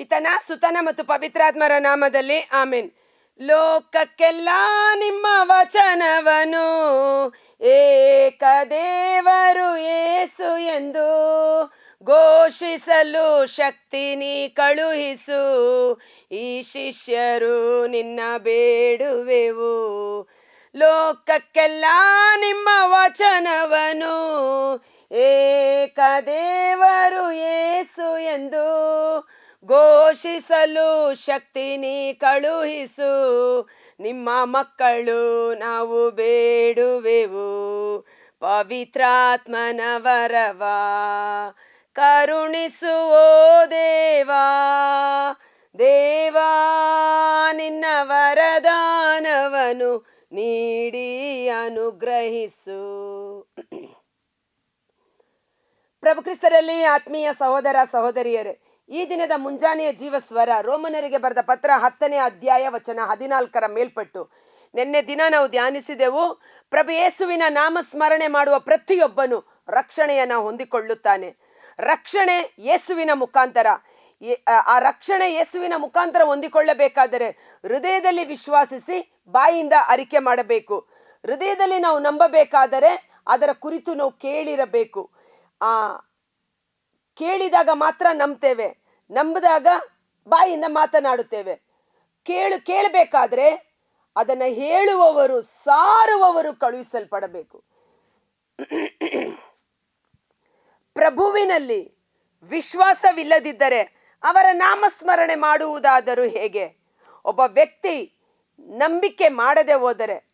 ಪಿತನ, ಸುತನ ಮತ್ತು ಪವಿತ್ರಾತ್ಮರ ನಾಮದಲ್ಲಿ ಆಮೇನ್. ಲೋಕಕ್ಕೆಲ್ಲ ನಿಮ್ಮ ವಚನವನು ಏಕದೇವರು ಏಸು ಎಂದು ಘೋಷಿಸಲು ಶಕ್ತಿ ನೀ ಕಳುಹಿಸು. ಈ ಶಿಷ್ಯರು ನಿನ್ನ ಬೇಡುವೆವು. ಲೋಕಕ್ಕೆಲ್ಲ ನಿಮ್ಮ ವಚನವನು ಏಕದೇವರು ಏಸು ಎಂದು ಘೋಷಿಸಲು ಶಕ್ತಿ ನೀ ಕಳುಹಿಸು. ನಿಮ್ಮ ಮಕ್ಕಳು ನಾವು ಬೇಡುವೆವು. ಪವಿತ್ರಾತ್ಮನ ವರವ ಕರುಣಿಸುವೋ ದೇವಾ. ದೇವಾ, ನಿನ್ನ ವರದಾನವನು ನೀಡಿ ಅನುಗ್ರಹಿಸು. ಪ್ರಭು ಕ್ರಿಸ್ತರಲ್ಲಿ ಆತ್ಮೀಯ ಸಹೋದರ ಸಹೋದರಿಯರೇ ಈ ದಿನದ ಮುಂಜಾನೆಯ ಜೀವಸ್ವರ, ರೋಮನರಿಗೆ ಬರೆದ ಪತ್ರ ಹತ್ತನೇ ಅಧ್ಯಾಯ ವಚನ ಹದಿನಾಲ್ಕರ ಮೇಲ್ಪಟ್ಟು, ನಿನ್ನೆ ದಿನ ನಾವು ಧ್ಯಾನಿಸಿದೆವು, ಪ್ರಭು ಯೇಸುವಿನ ನಾಮ ಸ್ಮರಣೆ ಮಾಡುವ ಪ್ರತಿಯೊಬ್ಬನು ರಕ್ಷಣೆಯನ್ನು ಹೊಂದಿಕೊಳ್ಳುತ್ತಾನೆ. ರಕ್ಷಣೆ ಯೇಸುವಿನ ಮುಖಾಂತರ. ಆ- ರಕ್ಷಣೆ ಯೇಸುವಿನ ಮುಖಾಂತರ ಹೊಂದಿಕೊಳ್ಳಬೇಕಾದರೆ ಹೃದಯದಲ್ಲಿ ವಿಶ್ವಾಸಿಸಿ ಬಾಯಿಂದ ಅರಿಕೆ ಮಾಡಬೇಕು. ಹೃದಯದಲ್ಲಿ ನಾವು ನಂಬಬೇಕಾದರೆ ಅದರ ಕುರಿತು ನಾವು ಕೇಳಿರಬೇಕು. ಆ, ಕೇಳಿದಾಗ ಮಾತ್ರ ನಂಬ್ತೇವೆ. ನಂಬಿದಾಗ ಬಾಯಿಂದ ಮಾತನಾಡುತ್ತೇವೆ. ಕೇಳು, ಕೇಳಬೇಕಾದ್ರೆ ಅದನ್ನು ಹೇಳುವವರು, ಸಾರುವವರು ಕಳುಹಿಸಲ್ಪಡಬೇಕು. ಪ್ರಭುವಿನಲ್ಲಿ ವಿಶ್ವಾಸವಿಲ್ಲದಿದ್ದರೆ ಅವರ ನಾಮಸ್ಮರಣೆ ಮಾಡುವುದಾದರೂ ಹೇಗೆ? ಒಬ್ಬ ವ್ಯಕ್ತಿ ನಂಬಿಕೆ ಮಾಡದೆ ಹೋದರೆ,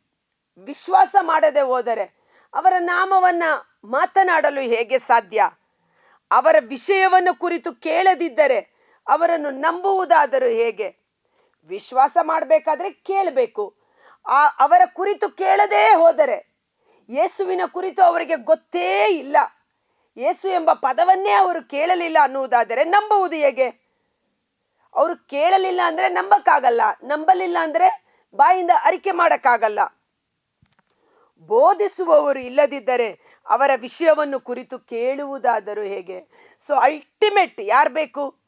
ವಿಶ್ವಾಸ ಮಾಡದೆ ಹೋದರೆ ಅವರ ನಾಮವನ್ನು ಮಾತನಾಡಲು ಹೇಗೆ ಸಾಧ್ಯ? ಅವರ ವಿಷಯವನ್ನು ಕುರಿತು ಕೇಳದಿದ್ದರೆ ಅವರನ್ನು ನಂಬುವುದಾದರೂ ಹೇಗೆ? ವಿಶ್ವಾಸ ಮಾಡಬೇಕಾದ್ರೆ ಕೇಳಬೇಕು. ಆ, ಅವರ ಕುರಿತು ಕೇಳದೇ ಹೋದರೆ ಯೇಸುವಿನ ಕುರಿತು ಅವರಿಗೆ ಗೊತ್ತೇ ಇಲ್ಲ. ಯೇಸು ಎಂಬ ಪದವನ್ನೇ ಅವರು ಕೇಳಲಿಲ್ಲ ಅನ್ನುವುದಾದರೆ ನಂಬುವುದು ಹೇಗೆ? ಅವರು ಕೇಳಲಿಲ್ಲ ಅಂದ್ರೆ ನಂಬಕ್ಕಾಗಲ್ಲ, ನಂಬಲಿಲ್ಲ ಅಂದ್ರೆ ಬಾಯಿಂದ ಅರಿಕೆ ಮಾಡಕ್ಕಾಗಲ್ಲ. ಬೋಧಿಸುವವರು ಇಲ್ಲದಿದ್ದರೆ ಅವರ ವಿಷಯವನ್ನು ಕುರಿತು ಕೇಳುವುದಾದರೂ ಹೇಗೆ? ಸೊ ಅಲ್ಟಿಮೇಟ್ ಯಾರು ಬೇಕು?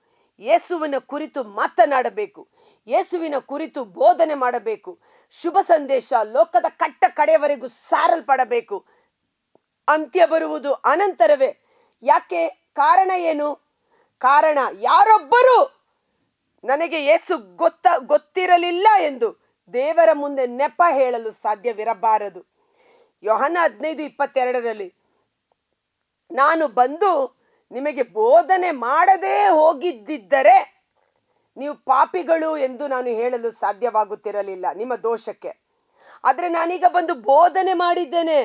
ಯೇಸುವಿನ ಕುರಿತು ಮಾತನಾಡಬೇಕು. ಯೇಸುವಿನ ಕುರಿತು ಬೋಧನೆ ಮಾಡಬೇಕು. ಶುಭ ಸಂದೇಶ ಲೋಕದ ಕಟ್ಟ ಕಡೆಯವರೆಗೂ ಸಾರಲ್ಪಡಬೇಕು. ಅಂತ್ಯ ಬರುವುದು ಅನಂತರವೇ. ಯಾಕೆ? ಕಾರಣ ಏನು? ಕಾರಣ ಯಾರೊಬ್ಬರು ನನಗೆ ಯೇಸು ಗೊತ್ತ ಗೊತ್ತಿರಲಿಲ್ಲ ಎಂದು ದೇವರ ಮುಂದೆ ನೆಪ ಹೇಳಲು ಸಾಧ್ಯವಿರಬಾರದು. ಯೋಹನ ಹದಿನೈದು ಇಪ್ಪತ್ತೆರಡರಲ್ಲಿ, ನಾನು ಬಂದು ನಿಮಗೆ ಬೋಧನೆ ಮಾಡದೇ ಹೋಗಿದ್ದಿದ್ದರೆ ನೀವು ಪಾಪಿಗಳು ಎಂದು ನಾನು ಹೇಳಲು ಸಾಧ್ಯವಾಗುತ್ತಿರಲಿಲ್ಲ, ನಿಮ್ಮ ದೋಷಕ್ಕೆ. ಆದರೆ ನಾನೀಗ ಬಂದು ಬೋಧನೆ ಮಾಡಿದ್ದೇನೆ.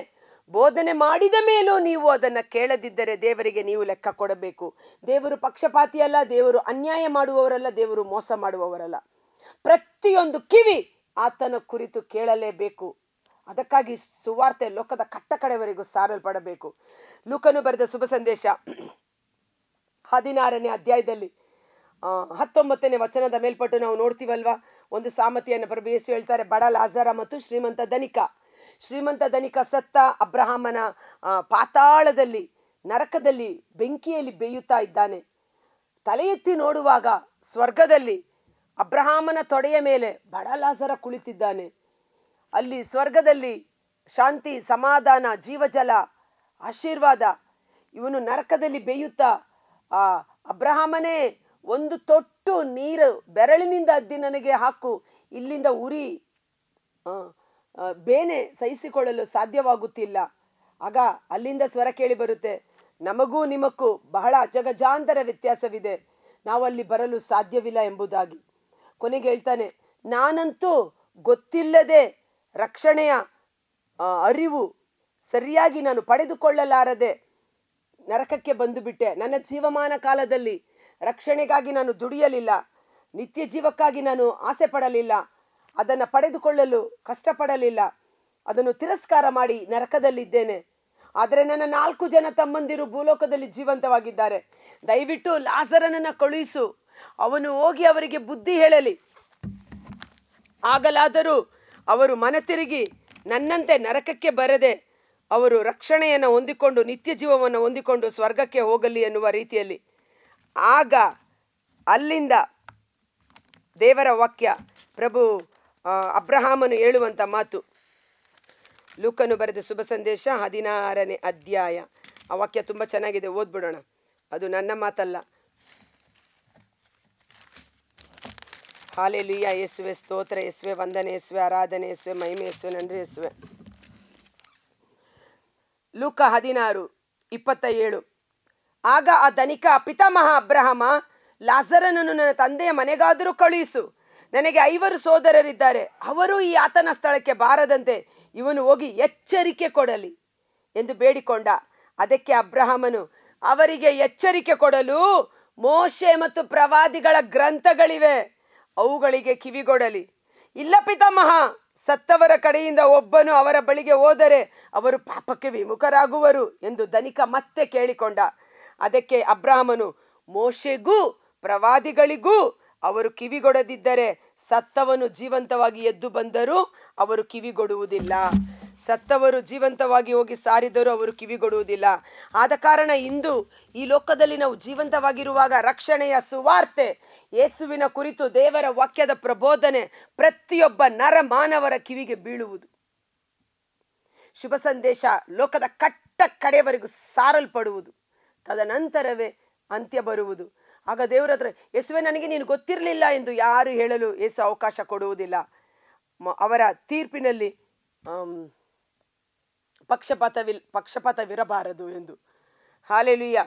ಬೋಧನೆ ಮಾಡಿದ ಮೇಲೂ ನೀವು ಅದನ್ನು ಕೇಳದಿದ್ದರೆ ದೇವರಿಗೆ ನೀವು ಲೆಕ್ಕ ಕೊಡಬೇಕು. ದೇವರು ಪಕ್ಷಪಾತಿಯಲ್ಲ, ದೇವರು ಅನ್ಯಾಯ ಮಾಡುವವರಲ್ಲ, ದೇವರು ಮೋಸ ಮಾಡುವವರಲ್ಲ. ಪ್ರತಿಯೊಂದು ಕಿವಿ ಆತನ ಕುರಿತು ಕೇಳಲೇಬೇಕು. ಅದಕ್ಕಾಗಿ ಸುವಾರ್ತೆ ಲೋಕದ ಕಟ್ಟ ಕಡೆವರೆಗೂ ಸಾರಲ್ಪಡಬೇಕು. ಲೂಕನು ಬರೆದ ಶುಭ ಸಂದೇಶ ಹದಿನಾರನೇ ಅಧ್ಯಾಯದಲ್ಲಿ ಹತ್ತೊಂಬತ್ತನೇ ವಚನದ ಮೇಲ್ಪಟ್ಟು ನಾವು ನೋಡ್ತೀವಲ್ವಾ? ಒಂದು ಸಾಮತಿಯನ್ನು ಪ್ರಭು ಯೇಸು ಹೇಳ್ತಾರೆ, ಬಡ ಲಾಜರ ಮತ್ತು ಶ್ರೀಮಂತ ಧನಿಕ ಶ್ರೀಮಂತ ಧನಿಕ ಸತ್ತ ಅಬ್ರಹಾಮನ ಪಾತಾಳದಲ್ಲಿ, ನರಕದಲ್ಲಿ, ಬೆಂಕಿಯಲ್ಲಿ ಬೇಯುತ್ತಾ ಇದ್ದಾನೆ. ತಲೆ ಎತ್ತಿ ನೋಡುವಾಗ ಸ್ವರ್ಗದಲ್ಲಿ ಅಬ್ರಹಾಮನ ತೊಡೆಯ ಮೇಲೆ ಬಡ ಲಾಜರ ಕುಳಿತಿದ್ದಾನೆ. ಅಲ್ಲಿ ಸ್ವರ್ಗದಲ್ಲಿ ಶಾಂತಿ, ಸಮಾಧಾನ, ಜೀವಜಲ, ಆಶೀರ್ವಾದ ಇವನು ನರಕದಲ್ಲಿ ಬೇಯುತ್ತಾ, ಆ ಅಬ್ರಹಾಮನೇ ಒಂದು ತೊಟ್ಟು ನೀರು ಬೆರಳಿನಿಂದ ಅದ್ದಿ ನನಗೆ ಹಾಕು, ಇಲ್ಲಿಂದ ಉರಿ ಬೇನೆ ಸಹಿಸಿಕೊಳ್ಳಲು ಸಾಧ್ಯವಾಗುತ್ತಿಲ್ಲ. ಆಗ ಅಲ್ಲಿಂದ ಸ್ವರ ಕೇಳಿ ಬರುತ್ತೆ, ನಮಗೂ ನಿಮಕ್ಕೂ ಬಹಳ ಜಗಜಾಂತರ ವ್ಯತ್ಯಾಸವಿದೆ, ನಾವು ಅಲ್ಲಿ ಬರಲು ಸಾಧ್ಯವಿಲ್ಲ ಎಂಬುದಾಗಿ. ಕೊನೆಗೆ ಹೇಳ್ತಾನೆ, ನಾನಂತೂ ಗೊತ್ತಿಲ್ಲದೆ ರಕ್ಷಣೆಯ ಅರಿವು ಸರಿಯಾಗಿ ನಾನು ಪಡೆದುಕೊಳ್ಳಲಾರದೆ ನರಕಕ್ಕೆ ಬಂದು ಬಿಟ್ಟೆ ನನ್ನ ಜೀವಮಾನ ಕಾಲದಲ್ಲಿ ರಕ್ಷಣೆಗಾಗಿ ನಾನು ದುಡಿಯಲಿಲ್ಲ. ನಿತ್ಯ ಜೀವಕ್ಕಾಗಿ ನಾನು ಆಸೆ ಪಡಲಿಲ್ಲ. ಅದನ್ನು ಪಡೆದುಕೊಳ್ಳಲು ಕಷ್ಟಪಡಲಿಲ್ಲ. ಅದನ್ನು ತಿರಸ್ಕಾರ ಮಾಡಿ ನರಕದಲ್ಲಿದ್ದೇನೆ. ಆದರೆ ನನ್ನ ನಾಲ್ಕು ಜನ ತಮ್ಮಂದಿರು ಭೂಲೋಕದಲ್ಲಿ ಜೀವಂತವಾಗಿದ್ದಾರೆ. ದಯವಿಟ್ಟು ಲಾಸರನನ್ನು ಕಳುಹಿಸು. ಅವನು ಹೋಗಿ ಅವರಿಗೆ ಬುದ್ಧಿ ಹೇಳಲಿ. ಆಗಲಾದರೂ ಅವರು ಮನ ತಿರುಗಿ ನನ್ನಂತೆ ನರಕಕ್ಕೆ ಬರದೆ ಅವರು ರಕ್ಷಣೆಯನ್ನು ಹೊಂದಿಕೊಂಡು ನಿತ್ಯ ಜೀವವನ್ನು ಹೊಂದಿಕೊಂಡು ಸ್ವರ್ಗಕ್ಕೆ ಹೋಗಲಿ ಎನ್ನುವ ರೀತಿಯಲ್ಲಿ. ಆಗ ಅಲ್ಲಿಂದ ದೇವರ ವಾಕ್ಯ ಪ್ರಭು ಅಬ್ರಹಾಮನು ಹೇಳುವಂಥ ಮಾತು. ಲೂಕನು ಬರೆದ ಶುಭ ಸಂದೇಶ ಹದಿನಾರನೇ ಅಧ್ಯಾಯ. ಆ ವಾಕ್ಯ ತುಂಬ ಚೆನ್ನಾಗಿದೆ, ಓದ್ಬಿಡೋಣ. ಅದು ನನ್ನ ಮಾತಲ್ಲ. ಹಾಲೆಲುಯ್ಯ, ಯೇಸುವೆ ಸ್ತೋತ್ರ, ಯೇಸುವೆ ವಂದನೆ, ಯೇಸುವೆ ಆರಾಧನೆ, ಯೇಸುವೆ ಮಹಿಮೆ, ಯೇಸುವೆ ನನ್ರಿ, ಯೇಸುವೆ. ಲೂಕ ಹದಿನಾರು ಇಪ್ಪತ್ತ ಏಳು ಆಗ ಆ ಧನಿಕ, ಪಿತಾಮಹ ಅಬ್ರಹಮ ಲಾಸರನನ್ನು ನನ್ನ ತಂದೆಯ ಮನೆಗಾದರೂ ಕಳುಹಿಸು. ನನಗೆ ಐವರು ಸೋದರರಿದ್ದಾರೆ. ಅವರು ಈ ಆತನ ಸ್ಥಳಕ್ಕೆ ಬಾರದಂತೆ ಇವನು ಹೋಗಿ ಎಚ್ಚರಿಕೆ ಕೊಡಲಿ ಎಂದು ಬೇಡಿಕೊಂಡ. ಅದಕ್ಕೆ ಅಬ್ರಹಮನು, ಅವರಿಗೆ ಎಚ್ಚರಿಕೆ ಕೊಡಲು ಮೋಶೆ ಮತ್ತು ಪ್ರವಾದಿಗಳ ಗ್ರಂಥಗಳಿವೆ. ಅವುಗಳಿಗೆ ಕಿವಿಗೊಡಲಿ. ಇಲ್ಲ ಪಿತಾಮಹ, ಸತ್ತವರ ಕಡೆಯಿಂದ ಒಬ್ಬನು ಅವರ ಬಳಿಗೆ ಹೋದರೆ ಅವರು ಪಾಪಕ್ಕೆ ವಿಮುಖರಾಗುವರು ಎಂದು ಧನಿಕ ಮತ್ತೆ ಕೇಳಿಕೊಂಡ. ಅದಕ್ಕೆ ಅಬ್ರಾಹ್ಮನು, ಮೋಶೆಗೂ ಪ್ರವಾದಿಗಳಿಗೂ ಅವರು ಕಿವಿಗೊಡದಿದ್ದರೆ ಸತ್ತವನು ಜೀವಂತವಾಗಿ ಎದ್ದು ಬಂದರೂ ಅವರು ಕಿವಿಗೊಡುವುದಿಲ್ಲ. ಸತ್ತವರು ಜೀವಂತವಾಗಿ ಹೋಗಿ ಸಾರಿದರೂ ಅವರು ಕಿವಿಗೊಡುವುದಿಲ್ಲ. ಆದ ಕಾರಣ ಇಂದು ಈ ಲೋಕದಲ್ಲಿ ನಾವು ಜೀವಂತವಾಗಿರುವಾಗ ರಕ್ಷಣೆಯ ಸುವಾರ್ತೆ ಯೇಸುವಿನ ಕುರಿತು ದೇವರ ವಾಕ್ಯದ ಪ್ರಬೋಧನೆ ಪ್ರತಿಯೊಬ್ಬ ನರ ಮಾನವರ ಕಿವಿಗೆ ಬೀಳುವುದು. ಶುಭ ಸಂದೇಶ ಲೋಕದ ಕಟ್ಟ ಕಡೆಯವರೆಗೂ ಸಾರಲ್ಪಡುವುದು. ತದನಂತರವೇ ಅಂತ್ಯ ಬರುವುದು. ಆಗ ದೇವರ ಹತ್ರ, ಯೇಸುವೆ, ನನಗೆ ನೀನು ಗೊತ್ತಿರಲಿಲ್ಲ ಎಂದು ಯಾರು ಹೇಳಲು ಯೇಸು ಅವಕಾಶ ಕೊಡುವುದಿಲ್ಲ. ಅವರ ತೀರ್ಪಿನಲ್ಲಿ ಪಕ್ಷಪಾತವಿಲ್, ಪಕ್ಷಪಾತವಿರಬಾರದು ಎಂದು. ಹಾಲೆಲುಯ್ಯ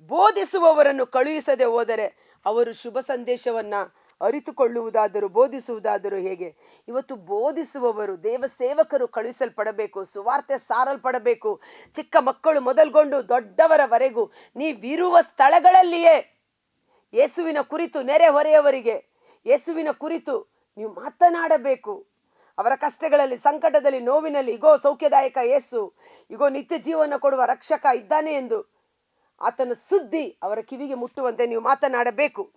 ಬೋಧಿಸುವವರನ್ನು ಕಳುಹಿಸದೆ ಹೋದರೆ ಅವರು ಶುಭ ಸಂದೇಶವನ್ನು ಅರಿತುಕೊಳ್ಳುವುದಾದರೂ, ಬೋಧಿಸುವುದಾದರೂ ಹೇಗೆ? ಇವತ್ತು ಬೋಧಿಸುವವರು ದೇವ ಸೇವಕರು ಕಳುಹಿಸಲ್ಪಡಬೇಕು, ಸುವಾರ್ತೆ ಸಾರಲ್ಪಡಬೇಕು. ಚಿಕ್ಕ ಮಕ್ಕಳು ಮೊದಲ್ಗೊಂಡು ದೊಡ್ಡವರವರೆಗೂ ನೀವಿರುವ ಸ್ಥಳಗಳಲ್ಲಿಯೇ ಯೇಸುವಿನ ಕುರಿತು ನೆರೆಹೊರೆಯವರಿಗೆ ಯೇಸುವಿನ ಕುರಿತು ನೀವು ಮಾತನಾಡಬೇಕು. ಅವರ ಕಷ್ಟಗಳಲ್ಲಿ, ಸಂಕಟದಲ್ಲಿ, ನೋವಿನಲ್ಲಿ, ಇಗೋ, ಸೌಖ್ಯದಾಯಕ ಯೇಸು, ಇಗೋ, ನಿತ್ಯ ಜೀವನ ಕೊಡುವ ರಕ್ಷಕ ಇದ್ದಾನೆ ಎಂದು ಆತನ ಸುದ್ದಿ ಅವರ ಕಿವಿಗೆ ಮುಟ್ಟುವಂತೆ ನೀವು ಮಾತನಾಡಬೇಕು.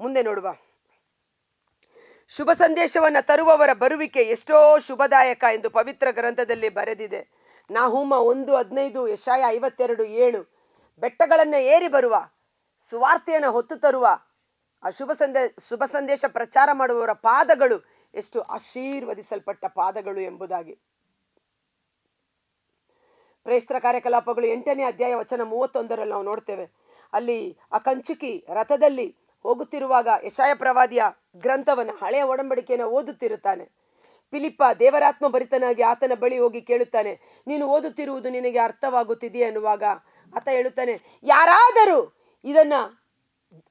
ಮುಂದೆ ನೋಡುವ. ಶುಭ ಸಂದೇಶವನ್ನು ತರುವವರ ಬರುವಿಕೆ ಎಷ್ಟೋ ಶುಭದಾಯಕ ಎಂದು ಪವಿತ್ರ ಗ್ರಂಥದಲ್ಲಿ ಬರೆದಿದೆ. ನಾಹುಮ ಒಂದು ಹದಿನೈದು ಯಶಾಯ ಐವತ್ತೆರಡು ಏಳು. ಬೆಟ್ಟಗಳನ್ನು ಏರಿ ಬರುವ, ಸುವಾರ್ತೆಯನ್ನು ಹೊತ್ತು ತರುವ, ಆ ಶುಭ ಸಂದೇ, ಶುಭ ಸಂದೇಶ ಪ್ರಚಾರ ಮಾಡುವವರ ಪಾದಗಳು ಎಷ್ಟು ಆಶೀರ್ವದಿಸಲ್ಪಟ್ಟ ಪಾದಗಳು ಎಂಬುದಾಗಿ. ಕ್ರೈಸ್ತರ ಕಾರ್ಯಕಲಾಪಗಳು ಎಂಟನೇ ಅಧ್ಯಾಯ ವಚನ ಮೂವತ್ತೊಂದರಲ್ಲಿ ನಾವು ನೋಡ್ತೇವೆ. ಅಲ್ಲಿ ಆ ಕಂಚುಕಿ ರಥದಲ್ಲಿ ಹೋಗುತ್ತಿರುವಾಗ ಯಶಾಯ ಪ್ರವಾದಿಯ ಗ್ರಂಥವನ್ನು ಹಳೆಯ ಒಡಂಬಡಿಕೆಯನ್ನು ಓದುತ್ತಿರುತ್ತಾನೆ. ಪಿಲಿಪ್ಪ ದೇವರಾತ್ಮ ಭರಿತನಾಗಿ ಆತನ ಬಳಿ ಹೋಗಿ ಕೇಳುತ್ತಾನೆ, ನೀನು ಓದುತ್ತಿರುವುದು ನಿನಗೆ ಅರ್ಥವಾಗುತ್ತಿದೆಯೇ ಅನ್ನುವಾಗ ಆತ ಹೇಳುತ್ತಾನೆ, ಯಾರಾದರೂ ಇದನ್ನ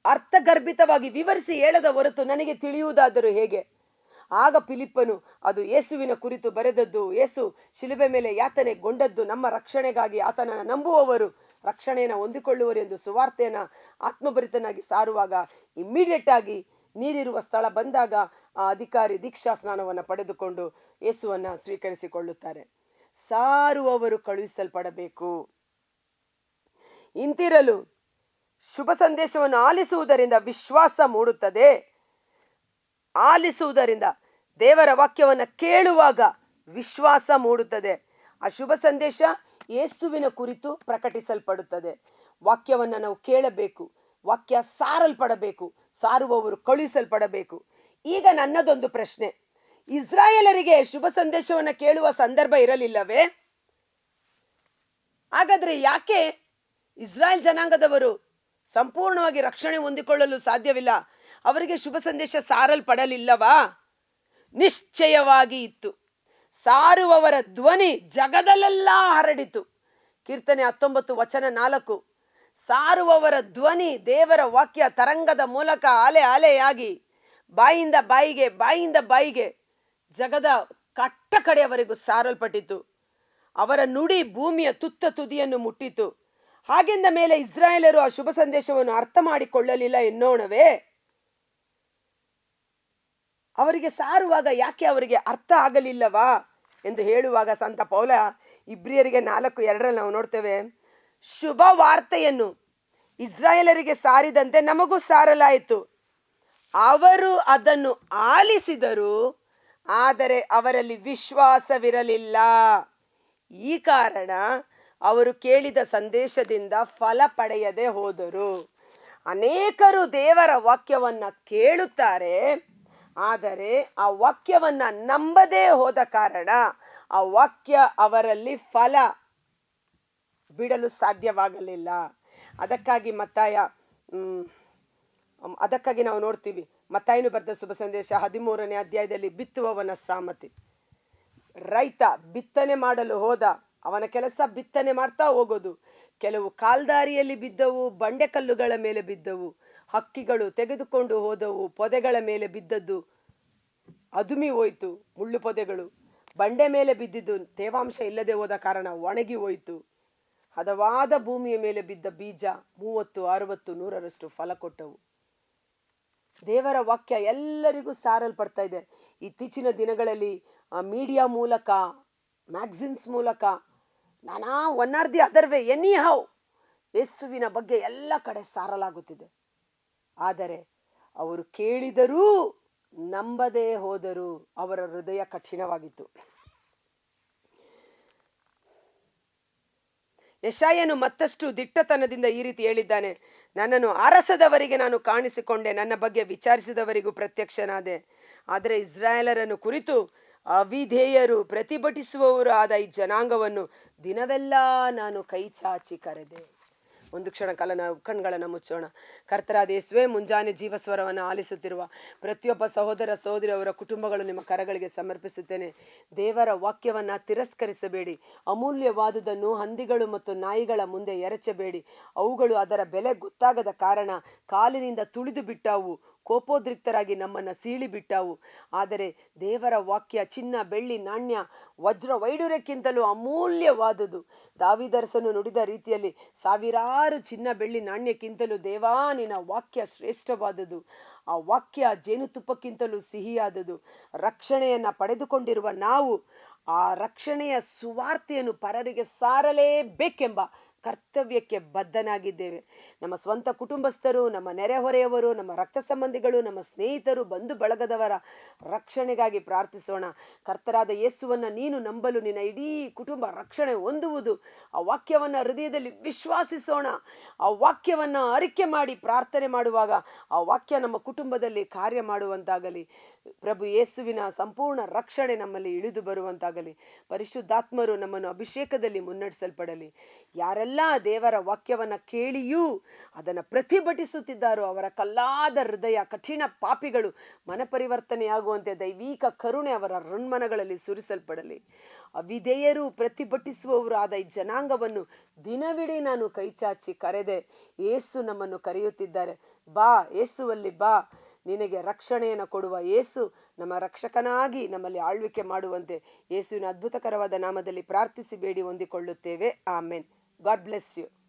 ಅರ್ಥಗರ್ಭಿತವಾಗಿ ವಿವರಿಸಿ ಹೇಳದ ಹೊರತು ನನಗೆ ತಿಳಿಯುವುದಾದರೂ ಹೇಗೆ? ಆಗ ಫಿಲಿಪ್ಪನು ಅದು ಯೇಸುವಿನ ಕುರಿತು ಬರೆದದ್ದು, ಯೇಸು ಶಿಲುಬೆ ಮೇಲೆ ಯಾತನೆಗೊಂಡದ್ದು ನಮ್ಮ ರಕ್ಷಣೆಗಾಗಿ ಆತನನ್ನು ನಂಬುವವರು, ರಕ್ಷಣೆಯನ್ನು ಹೊಂದಿಕೊಳ್ಳುವರು ಎಂದು ಸುವಾರ್ತೆಯನ್ನು ಆತ್ಮಭರಿತನಾಗಿ ಸಾರುವಾಗ ಇಮ್ಮಿಡಿಯೇಟ್ ಆಗಿ ನೀರಿರುವ ಸ್ಥಳ ಬಂದಾಗ ಆ ಅಧಿಕಾರಿ ದೀಕ್ಷಾ ಸ್ನಾನವನ್ನು ಪಡೆದುಕೊಂಡು ಯೇಸುವನ್ನು ಸ್ವೀಕರಿಸಿಕೊಳ್ಳುತ್ತಾರೆ. ಸಾರುವವರು ಕಳುಹಿಸಲ್ಪಡಬೇಕು. ಇಂತಿರಲು ಶುಭ ಸಂದೇಶವನ್ನು ಆಲಿಸುವುದರಿಂದ ವಿಶ್ವಾಸ ಮೂಡುತ್ತದೆ. ಆಲಿಸುವುದರಿಂದ ದೇವರ ವಾಕ್ಯವನ್ನು ಕೇಳುವಾಗ ವಿಶ್ವಾಸ ಮೂಡುತ್ತದೆ. ಆ ಶುಭ ಸಂದೇಶ ಯೇಸುವಿನ ಕುರಿತು ಪ್ರಕಟಿಸಲ್ಪಡುತ್ತದೆ. ವಾಕ್ಯವನ್ನು ನಾವು ಕೇಳಬೇಕು, ವಾಕ್ಯ ಸಾರಲ್ಪಡಬೇಕು, ಸಾರುವವರು ಕಳುಹಿಸಲ್ಪಡಬೇಕು. ಈಗ ನನ್ನದೊಂದು ಪ್ರಶ್ನೆ, ಇಸ್ರಾಯೇಲರಿಗೆ ಶುಭ ಸಂದೇಶವನ್ನು ಕೇಳುವ ಸಂದರ್ಭ ಇರಲಿಲ್ಲವೇ? ಹಾಗಾದ್ರೆ ಯಾಕೆ ಇಸ್ರಾಯೇಲ್ ಜನಾಂಗದವರು ಸಂಪೂರ್ಣವಾಗಿ ರಕ್ಷಣೆ ಹೊಂದಿಕೊಳ್ಳಲು ಸಾಧ್ಯವಿಲ್ಲ? ಅವರಿಗೆ ಶುಭ ಸಂದೇಶ ಸಾರಲ್ಪಡಲಿಲ್ಲವಾ? ನಿಶ್ಚಯವಾಗಿ ಇತ್ತು. ಸಾರುವವರ ಧ್ವನಿ ಜಗದಲ್ಲೆಲ್ಲ ಹರಡಿತು. ಕೀರ್ತನೆ ಹತ್ತೊಂಬತ್ತು, ವಚನ ನಾಲ್ಕು. ಸಾರುವವರ ಧ್ವನಿ ದೇವರ ವಾಕ್ಯ ತರಂಗದ ಮೂಲಕ ಅಲೆ ಅಲೆಯಾಗಿ, ಬಾಯಿಂದ ಬಾಯಿಗೆ ಬಾಯಿಂದ ಬಾಯಿಗೆ ಜಗದ ಕಟ್ಟ ಕಡೆಯವರೆಗೂ ಸಾರಲ್ಪಟ್ಟಿತು. ಅವರ ನುಡಿ ಭೂಮಿಯ ತುತ್ತ ತುದಿಯನ್ನು ಮುಟ್ಟಿತು. ಹಾಗೆಂದ ಮೇಲೆ ಇಸ್ರಾಯೇಲರು ಆ ಶುಭ ಸಂದೇಶವನ್ನು ಅರ್ಥ ಮಾಡಿಕೊಳ್ಳಲಿಲ್ಲ ಎನ್ನೋಣವೇ? ಅವರಿಗೆ ಸಾರುವಾಗ ಯಾಕೆ ಅವರಿಗೆ ಅರ್ಥ ಆಗಲಿಲ್ಲವಾ ಎಂದು ಹೇಳುವಾಗ ಸಂತ ಪೌಲ ಇಬ್ರಿಯರಿಗೆ ನಾಲ್ಕು, ಎರಡರಲ್ಲಿ ನಾವು ನೋಡ್ತೇವೆ, ಶುಭ ವಾರ್ತೆಯನ್ನು ಇಸ್ರಾಯೇಲರಿಗೆ ಸಾರಿದಂತೆ ನಮಗೂ ಸಾರಲಾಯಿತು. ಅವರು ಅದನ್ನು ಆಲಿಸಿದರು, ಆದರೆ ಅವರಲ್ಲಿ ವಿಶ್ವಾಸವಿರಲಿಲ್ಲ. ಈ ಕಾರಣ ಅವರು ಕೇಳಿದ ಸಂದೇಶದಿಂದ ಫಲ ಪಡೆಯದೆ ಹೋದರು. ಅನೇಕರು ದೇವರ ವಾಕ್ಯವನ್ನು ಕೇಳುತ್ತಾರೆ ಆದರೆ ಆ ವಾಕ್ಯವನ್ನ ನಂಬದೇ ಹೋದ ಕಾರಣ ಆ ವಾಕ್ಯ ಅವರಲ್ಲಿ ಫಲ ಬಿಡಲು ಸಾಧ್ಯವಾಗಲಿಲ್ಲ. ಅದಕ್ಕಾಗಿ ಮತ್ತಾಯ ಅದಕ್ಕಾಗಿ ನಾವು ನೋಡ್ತೀವಿ. ಮತ್ತಾಯನು ಬರೆದ ಶುಭ ಸಂದೇಶ ಹದಿಮೂರನೇ ಅಧ್ಯಾಯದಲ್ಲಿ ಬಿತ್ತುವವನ ಸಾಮತಿ. ರೈತ ಬಿತ್ತನೆ ಮಾಡಲು ಹೋದ, ಅವನ ಕೆಲಸ ಬಿತ್ತನೆ ಮಾಡ್ತಾ ಹೋಗೋದು. ಕೆಲವು ಕಾಲ್ದಾರಿಯಲ್ಲಿ ಬಿದ್ದವು ಬಂಡೆಕಲ್ಲುಗಳ ಮೇಲೆ ಬಿದ್ದವು. ಹಕ್ಕಿಗಳು ತೆಗೆದುಕೊಂಡು ಹೋದವು, ಪೊದೆಗಳ ಮೇಲೆ ಬಿದ್ದದ್ದು ಅದುಮಿ ಹೋಯಿತು, ಮುಳ್ಳು ಪೊದೆಗಳು. ಬಂಡೆ ಮೇಲೆ ಬಿದ್ದಿದ್ದು ತೇವಾಂಶ ಇಲ್ಲದೆ ಹೋದ ಕಾರಣ ಒಣಗಿ ಹೋಯಿತು. ಹದವಾದ ಭೂಮಿಯ ಮೇಲೆ ಬಿದ್ದ ಬೀಜ ಮೂವತ್ತು, ಅರವತ್ತು, ನೂರರಷ್ಟು ಫಲ ಕೊಟ್ಟವು. ದೇವರ ವಾಕ್ಯ ಎಲ್ಲರಿಗೂ ಸಾರಲ್ಪಡ್ತಾ ಇದೆ. ಇತ್ತೀಚಿನ ದಿನಗಳಲ್ಲಿ ಮೀಡಿಯಾ ಮೂಲಕ, ಮ್ಯಾಗ್ಝಿನ್ಸ್ ಮೂಲಕ, ನಾನಾ one or the other way anyhow ಯೇಸುವಿನ ಬಗ್ಗೆ ಎಲ್ಲ ಕಡೆ ಸಾರಲಾಗುತ್ತಿದೆ. ಆದರೆ ಅವರು ಕೇಳಿದರೂ ನಂಬದೇ ಹೋದರು ಅವರ ಹೃದಯ ಕಠಿಣವಾಗಿತ್ತು. ಯಶಾಯನು ಮತ್ತಷ್ಟು ದಿಟ್ಟತನದಿಂದ ಈ ರೀತಿ ಹೇಳಿದ್ದಾನೆ, ನನ್ನನ್ನು ಅರಸದವರಿಗೆ ನಾನು ಕಾಣಿಸಿಕೊಂಡೆ, ನನ್ನ ಬಗ್ಗೆ ವಿಚಾರಿಸಿದವರಿಗೂ ಪ್ರತ್ಯಕ್ಷನಾದೆ. ಆದರೆ ಇಸ್ರಾಯೇಲರನ್ನು ಕುರಿತು ಅವಿಧೇಯರು ಪ್ರತಿಭಟಿಸುವವರು ಆದ ಈ ಜನಾಂಗವನ್ನು ದಿನವೆಲ್ಲ ನಾನು ಕೈ ಚಾಚಿ ಕರೆದೆ. ಒಂದು ಕ್ಷಣ ಕಾಲ ನಾವು ಕಣ್ಗಳನ್ನು ಮುಚ್ಚೋಣ. ಕರ್ತರಾದ ಯೇಸುವೆ ಮುಂಜಾನೆ ಜೀವಸ್ವರವನ್ನು ಆಲಿಸುತ್ತಿರುವ ಪ್ರತಿಯೊಬ್ಬ ಸಹೋದರ ಸಹೋದರಿ ಅವರ ಕುಟುಂಬಗಳು ನಿಮ್ಮ ಕರಗಳಿಗೆ ಸಮರ್ಪಿಸುತ್ತೇನೆ. ದೇವರ ವಾಕ್ಯವನ್ನು ತಿರಸ್ಕರಿಸಬೇಡಿ. ಅಮೂಲ್ಯವಾದುದನ್ನು ಹಂದಿಗಳು ಮತ್ತು ನಾಯಿಗಳ ಮುಂದೆ ಎರಚಬೇಡಿ. ಅವುಗಳು ಅದರ ಬೆಲೆ ಗೊತ್ತಾಗದ ಕಾರಣ ಕಾಲಿನಿಂದ ತುಳಿದು ಬಿಟ್ಟವು. ಕೋಪೋದ್ರಿಕ್ತರಾಗಿ ನಮ್ಮನ್ನು ಸೀಳಿ ಬಿಟ್ಟವು ಆದರೆ ದೇವರ ವಾಕ್ಯ ಚಿನ್ನ, ಬೆಳ್ಳಿ, ನಾಣ್ಯ, ವಜ್ರ ವೈಡೂರ್ಯಕ್ಕಿಂತಲೂ ಅಮೂಲ್ಯವಾದುದು. ದಾವಿದರ್ಸನು ನುಡಿದ ರೀತಿಯಲ್ಲಿ ಸಾವಿರಾರು ಚಿನ್ನ, ಬೆಳ್ಳಿ, ನಾಣ್ಯಕ್ಕಿಂತಲೂ ದೇವಾನಿನ ವಾಕ್ಯ ಶ್ರೇಷ್ಠವಾದುದು. ಆ ವಾಕ್ಯ ಜೇನುತುಪ್ಪಕ್ಕಿಂತಲೂ ಸಿಹಿಯಾದುದು. ರಕ್ಷಣೆಯನ್ನು ಪಡೆದುಕೊಂಡಿರುವ ನಾವು ಆ ರಕ್ಷಣೆಯ ಸುವಾರ್ತೆಯನ್ನು ಪರರಿಗೆ ಸಾರಲೇಬೇಕೆಂಬ ಕರ್ತವ್ಯಕ್ಕೆ ಬದ್ಧನಾಗಿದ್ದೇವೆ. ನಮ್ಮ ಸ್ವಂತ ಕುಟುಂಬಸ್ಥರು, ನಮ್ಮ ನೆರೆಹೊರೆಯವರು, ನಮ್ಮ ರಕ್ತ ಸಂಬಂಧಿಗಳು, ನಮ್ಮ ಸ್ನೇಹಿತರು, ಬಂಧು ಬಳಗದವರ ರಕ್ಷಣೆಗಾಗಿ ಪ್ರಾರ್ಥಿಸೋಣ. ಕರ್ತರಾದ ಯೇಸುವನ್ನು ನೀನು ನಂಬಲು ನಿನ್ನ ಇಡೀ ಕುಟುಂಬ ರಕ್ಷಣೆ ಹೊಂದುವುದು. ಆ ವಾಕ್ಯವನ್ನು ಹೃದಯದಲ್ಲಿ ವಿಶ್ವಾಸಿಸೋಣ. ಆ ವಾಕ್ಯವನ್ನು ಅರಿಕೆ ಮಾಡಿ ಪ್ರಾರ್ಥನೆ ಮಾಡುವಾಗ ಆ ವಾಕ್ಯ ನಮ್ಮ ಕುಟುಂಬದಲ್ಲಿ ಕಾರ್ಯ ಮಾಡುವಂತಾಗಲಿ. ಪ್ರಭು ಯೇಸುವಿನ ಸಂಪೂರ್ಣ ರಕ್ಷಣೆ ನಮ್ಮಲ್ಲಿ ಇಳಿದು ಬರುವಂತಾಗಲಿ. ಪರಿಶುದ್ಧಾತ್ಮರು ನಮ್ಮನ್ನು ಅಭಿಷೇಕದಲ್ಲಿ ಮುನ್ನಡೆಸಲ್ಪಡಲಿ. ಯಾರೆಲ್ಲ ದೇವರ ವಾಕ್ಯವನ್ನು ಕೇಳಿಯೂ ಅದನ್ನು ಪ್ರತಿಭಟಿಸುತ್ತಿದ್ದಾರೋ ಅವರ ಕಲ್ಲಾದ ಹೃದಯ, ಕಠಿಣ ಪಾಪಿಗಳು ಮನಪರಿವರ್ತನೆಯಾಗುವಂತೆ ದೈವಿಕ ಕರುಣೆ ಅವರ ಋಣ್ಮನಗಳಲ್ಲಿ ಸುರಿಸಲ್ಪಡಲಿ. ಅವಿಧೇಯರು ಪ್ರತಿಭಟಿಸುವವರು ಆದ ಈ ಜನಾಂಗವನ್ನು ದಿನವಿಡೀ ನಾನು ಕೈಚಾಚಿ ಕರೆದೆ. ಏಸು ನಮ್ಮನ್ನು ಕರೆಯುತ್ತಿದ್ದಾರೆ. ಬಾ ಏಸುವಲ್ಲಿ ಬಾ. ನಿನಗೆ ರಕ್ಷಣೆಯನ್ನು ಕೊಡುವ ಯೇಸು ನಮ್ಮ ರಕ್ಷಕನಾಗಿ ನಮ್ಮಲ್ಲಿ ಆಳ್ವಿಕೆ ಮಾಡುವಂತೆ ಯೇಸುವಿನ ಅದ್ಭುತಕರವಾದ ನಾಮದಲ್ಲಿ ಪ್ರಾರ್ಥಿಸಿ ಬೇಡಿ ಹೊಂದಿಕೊಳ್ಳುತ್ತೇವೆ. ಆಮೇನ್. God bless you.